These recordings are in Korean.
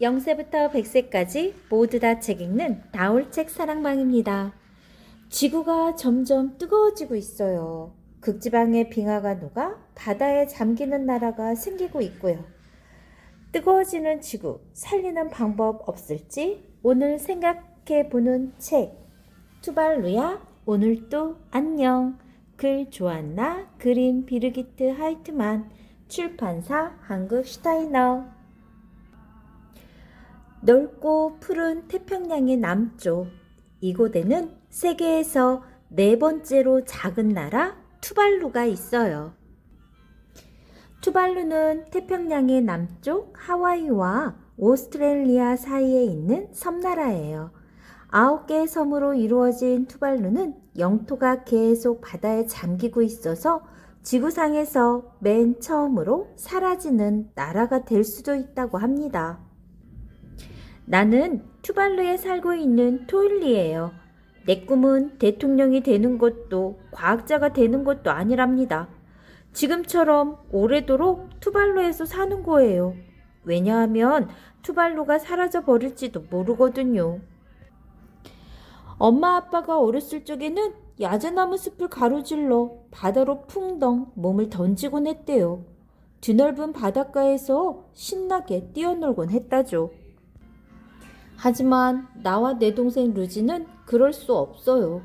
0세부터 100세까지 모두 다 책 읽는 나올책 사랑방입니다. 지구가 점점 뜨거워지고 있어요. 극지방의 빙하가 녹아 바다에 잠기는 나라가 생기고 있고요. 뜨거워지는 지구, 살리는 방법 없을지 오늘 생각해 보는 책. 투발루야, 오늘도 안녕. 글 조안나, 그림 비르기트 하이트만, 출판사 한국 슈타이너. 넓고 푸른 태평양의 남쪽 이곳에는 세계에서 네 번째로 작은 나라 투발루가 있어요. 투발루는 태평양의 남쪽 하와이와 오스트레일리아 사이에 있는 섬나라예요. 아홉 개의 섬으로 이루어진 투발루는 영토가 계속 바다에 잠기고 있어서 지구상에서 맨 처음으로 사라지는 나라가 될 수도 있다고 합니다. 나는 투발루에 살고 있는 토일리예요. 내 꿈은 대통령이 되는 것도 과학자가 되는 것도 아니랍니다. 지금처럼 오래도록 투발루에서 사는 거예요. 왜냐하면 투발루가 사라져 버릴지도 모르거든요. 엄마 아빠가 어렸을 적에는 야자나무 숲을 가로질러 바다로 풍덩 몸을 던지곤 했대요. 드넓은 바닷가에서 신나게 뛰어놀곤 했다죠. 하지만 나와 내 동생 루지는 그럴 수 없어요.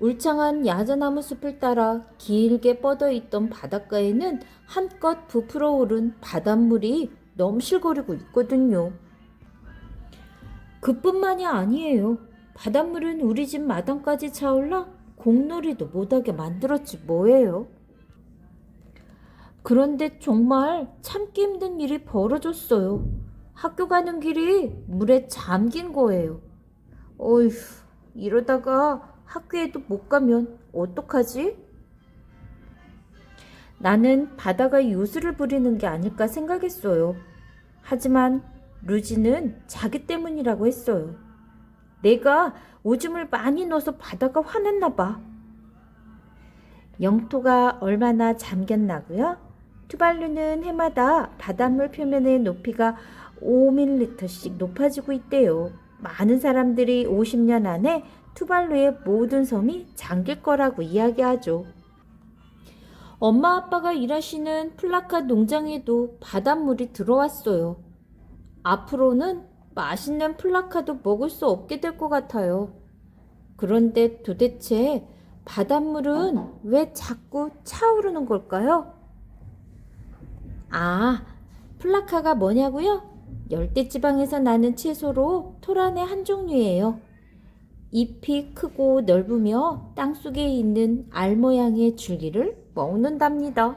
울창한 야자나무 숲을 따라 길게 뻗어 있던 바닷가에는 한껏 부풀어 오른 바닷물이 넘실거리고 있거든요. 그뿐만이 아니에요. 바닷물은 우리 집 마당까지 차올라 공놀이도 못하게 만들었지 뭐예요. 그런데 정말 참기 힘든 일이 벌어졌어요. 학교 가는 길이 물에 잠긴 거예요. 어휴, 이러다가 학교에도 못 가면 어떡하지? 나는 바다가 요술을 부리는 게 아닐까 생각했어요. 하지만 루지는 자기 때문이라고 했어요. 내가 오줌을 많이 넣어서 바다가 화났나 봐. 영토가 얼마나 잠겼나고요? 투발루는 해마다 바닷물 표면의 높이가 5ml씩 높아지고 있대요. 많은 사람들이 50년 안에 투발루의 모든 섬이 잠길 거라고 이야기하죠. 엄마 아빠가 일하시는 플라카 농장에도 바닷물이 들어왔어요. 앞으로는 맛있는 플라카도 먹을 수 없게 될 것 같아요. 그런데 도대체 바닷물은 왜 자꾸 차오르는 걸까요? 아, 플라카가 뭐냐고요? 열대지방에서 나는 채소로 토란의 한 종류예요. 잎이 크고 넓으며 땅속에 있는 알 모양의 줄기를 먹는답니다.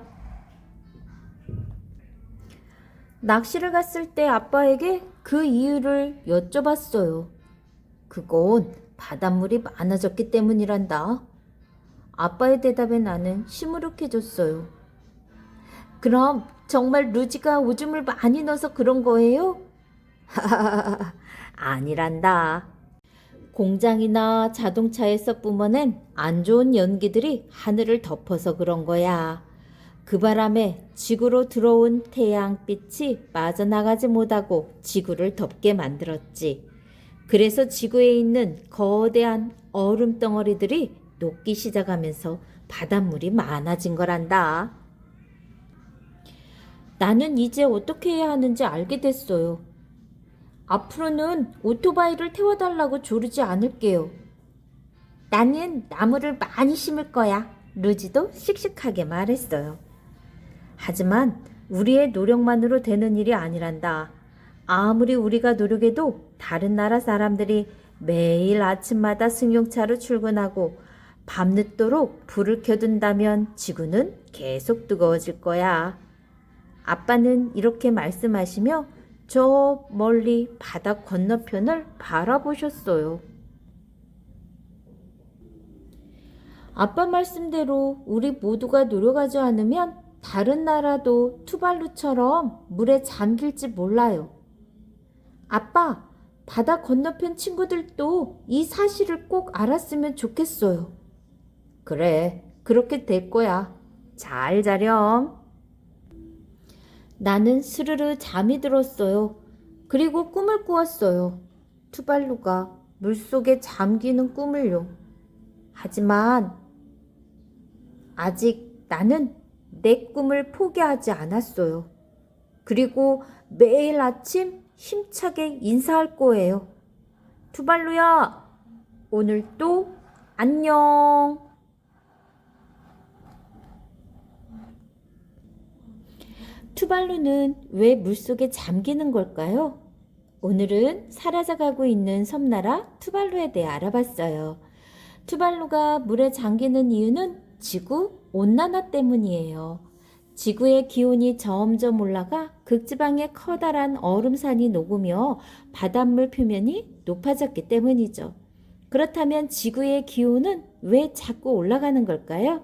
낚시를 갔을 때 아빠에게 그 이유를 여쭤봤어요. 그건 바닷물이 많아졌기 때문이란다. 아빠의 대답에 나는 시무룩해졌어요. 그럼 정말 루지가 오줌을 많이 넣어서 그런 거예요? 아니란다. 공장이나 자동차에서 뿜어낸 안 좋은 연기들이 하늘을 덮어서 그런 거야. 그 바람에 지구로 들어온 태양빛이 빠져나가지 못하고 지구를 덮게 만들었지. 그래서 지구에 있는 거대한 얼음 덩어리들이 녹기 시작하면서 바닷물이 많아진 거란다. 나는 이제 어떻게 해야 하는지 알게 됐어요. 앞으로는 오토바이를 태워달라고 조르지 않을게요. 나는 나무를 많이 심을 거야. 루지도 씩씩하게 말했어요. 하지만 우리의 노력만으로 되는 일이 아니란다. 아무리 우리가 노력해도 다른 나라 사람들이 매일 아침마다 승용차로 출근하고 밤늦도록 불을 켜둔다면 지구는 계속 뜨거워질 거야. 아빠는 이렇게 말씀하시며 저 멀리 바다 건너편을 바라보셨어요. 아빠 말씀대로 우리 모두가 노력하지 않으면 다른 나라도 투발루처럼 물에 잠길지 몰라요. 아빠, 바다 건너편 친구들도 이 사실을 꼭 알았으면 좋겠어요. 그래, 그렇게 될 거야. 잘 자렴. 나는 스르르 잠이 들었어요. 그리고 꿈을 꾸었어요. 투발루가 물속에 잠기는 꿈을요. 하지만 아직 나는 내 꿈을 포기하지 않았어요. 그리고 매일 아침 힘차게 인사할 거예요. 투발루야, 오늘 또 안녕. 투발루는 왜 물속에 잠기는 걸까요? 오늘은 사라져가고 있는 섬나라 투발루에 대해 알아봤어요. 투발루가 물에 잠기는 이유는 지구 온난화 때문이에요. 지구의 기온이 점점 올라가 극지방의 커다란 얼음산이 녹으며 바닷물 표면이 높아졌기 때문이죠. 그렇다면 지구의 기온은 왜 자꾸 올라가는 걸까요?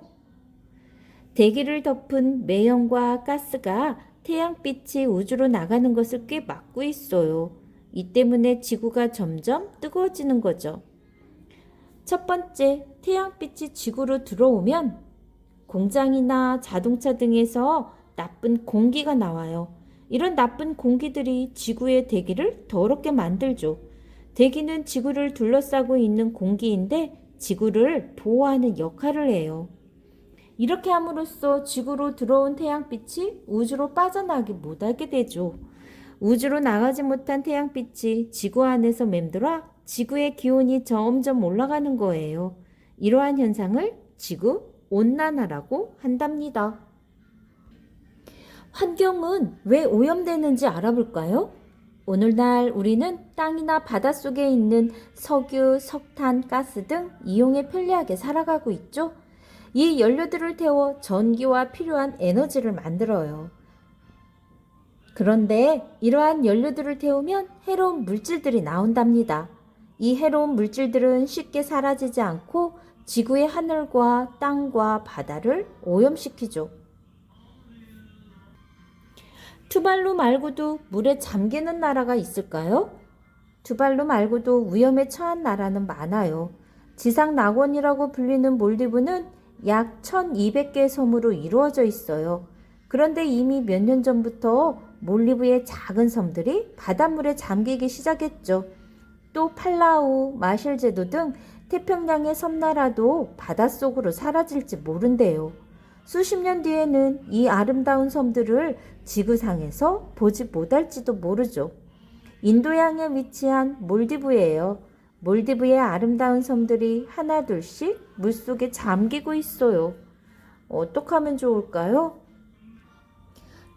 대기를 덮은 매연과 가스가 태양빛이 우주로 나가는 것을 꽤 막고 있어요. 이 때문에 지구가 점점 뜨거워지는 거죠. 첫 번째, 태양빛이 지구로 들어오면 공장이나 자동차 등에서 나쁜 공기가 나와요. 이런 나쁜 공기들이 지구의 대기를 더럽게 만들죠. 대기는 지구를 둘러싸고 있는 공기인데 지구를 보호하는 역할을 해요. 이렇게 함으로써 지구로 들어온 태양빛이 우주로 빠져나가기 못하게 되죠. 우주로 나가지 못한 태양빛이 지구 안에서 맴돌아 지구의 기온이 점점 올라가는 거예요. 이러한 현상을 지구 온난화라고 한답니다. 환경은 왜 오염되는지 알아볼까요? 오늘날 우리는 땅이나 바닷속에 있는 석유, 석탄, 가스 등 이용에 편리하게 살아가고 있죠. 이 연료들을 태워 전기와 필요한 에너지를 만들어요. 그런데 이러한 연료들을 태우면 해로운 물질들이 나온답니다. 이 해로운 물질들은 쉽게 사라지지 않고 지구의 하늘과 땅과 바다를 오염시키죠. 투발루 말고도 물에 잠기는 나라가 있을까요? 투발루 말고도 위험에 처한 나라는 많아요. 지상 낙원이라고 불리는 몰디브는 약 1200개의 섬으로 이루어져 있어요. 그런데 이미 몇 년 전부터 몰디브의 작은 섬들이 바닷물에 잠기기 시작했죠. 또 팔라우, 마실 제도 등 태평양의 섬나라도 바닷속으로 사라질지 모른대요. 수십 년 뒤에는 이 아름다운 섬들을 지구상에서 보지 못할지도 모르죠. 인도양에 위치한 몰디브예요. 몰디브의 아름다운 섬들이 하나둘씩 물속에 잠기고 있어요. 어떻게 하면 좋을까요?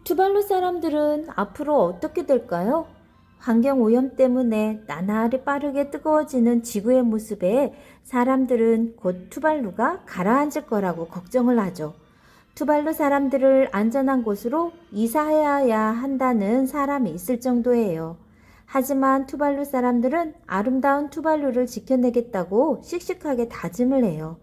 투발루 사람들은 앞으로 어떻게 될까요? 환경 오염 때문에 나날이 빠르게 뜨거워지는 지구의 모습에 사람들은 곧 투발루가 가라앉을 거라고 걱정을 하죠. 투발루 사람들을 안전한 곳으로 이사해야 한다는 사람이 있을 정도예요. 하지만 투발루 사람들은 아름다운 투발루를 지켜내겠다고 씩씩하게 다짐을 해요.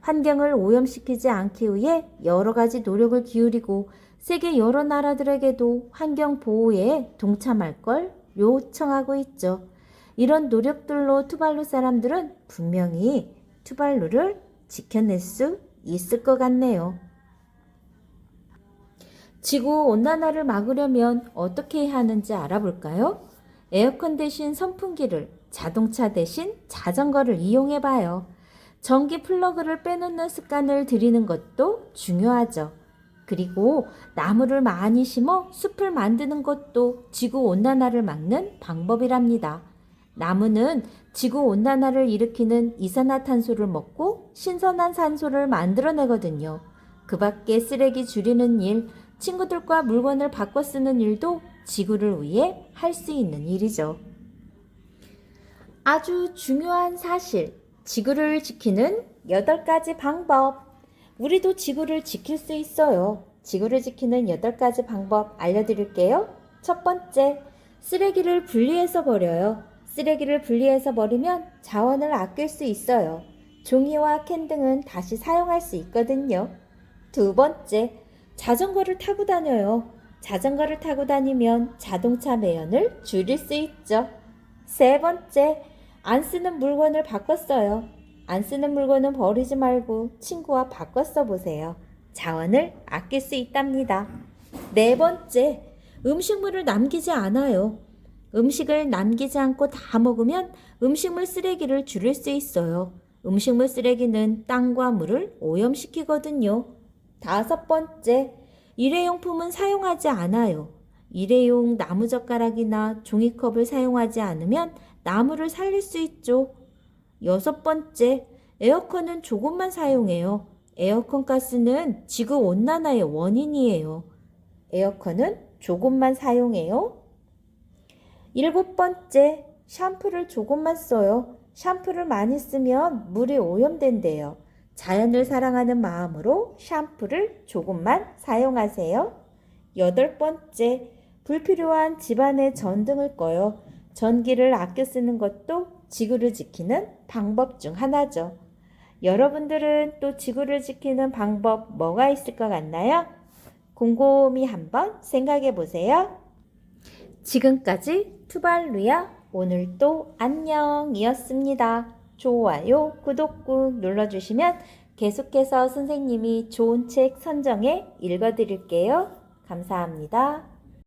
환경을 오염시키지 않기 위해 여러 가지 노력을 기울이고 세계 여러 나라들에게도 환경 보호에 동참할 걸 요청하고 있죠. 이런 노력들로 투발루 사람들은 분명히 투발루를 지켜낼 수 있을 것 같네요. 지구 온난화를 막으려면 어떻게 해야 하는지 알아볼까요? 에어컨 대신 선풍기를, 자동차 대신 자전거를 이용해 봐요. 전기 플러그를 빼놓는 습관을 들이는 것도 중요하죠. 그리고 나무를 많이 심어 숲을 만드는 것도 지구 온난화를 막는 방법이랍니다. 나무는 지구 온난화를 일으키는 이산화탄소를 먹고 신선한 산소를 만들어내거든요. 그 밖에 쓰레기 줄이는 일, 친구들과 물건을 바꿔 쓰는 일도 지구를 위해 할 수 있는 일이죠. 아주 중요한 사실, 지구를 지키는 8가지 방법. 우리도 지구를 지킬 수 있어요. 지구를 지키는 8가지 방법 알려드릴게요. 첫 번째, 쓰레기를 분리해서 버려요. 쓰레기를 분리해서 버리면 자원을 아낄 수 있어요. 종이와 캔 등은 다시 사용할 수 있거든요. 두 번째, 자전거를 타고 다녀요. 자전거를 타고 다니면 자동차 매연을 줄일 수 있죠. 세 번째, 안 쓰는 물건을 바꿔 써요. 안 쓰는 물건은 버리지 말고 친구와 바꿔 써보세요. 자원을 아낄 수 있답니다. 네 번째, 음식물을 남기지 않아요. 음식을 남기지 않고 다 먹으면 음식물 쓰레기를 줄일 수 있어요. 음식물 쓰레기는 땅과 물을 오염시키거든요. 다섯 번째, 일회용품은 사용하지 않아요. 일회용 나무젓가락이나 종이컵을 사용하지 않으면 나무를 살릴 수 있죠. 여섯 번째, 에어컨은 조금만 사용해요. 에어컨 가스는 지구 온난화의 원인이에요. 에어컨은 조금만 사용해요. 일곱 번째, 샴푸를 조금만 써요. 샴푸를 많이 쓰면 물이 오염된대요. 자연을 사랑하는 마음으로 샴푸를 조금만 사용하세요. 여덟 번째, 불필요한 집안의 전등을 꺼요. 전기를 아껴 쓰는 것도 지구를 지키는 방법 중 하나죠. 여러분들은 또 지구를 지키는 방법 뭐가 있을 것 같나요? 곰곰이 한번 생각해 보세요. 지금까지 투발루야 오늘도 안녕이었습니다. 좋아요, 구독 꾹 눌러주시면 계속해서 선생님이 좋은 책 선정해 읽어드릴게요. 감사합니다.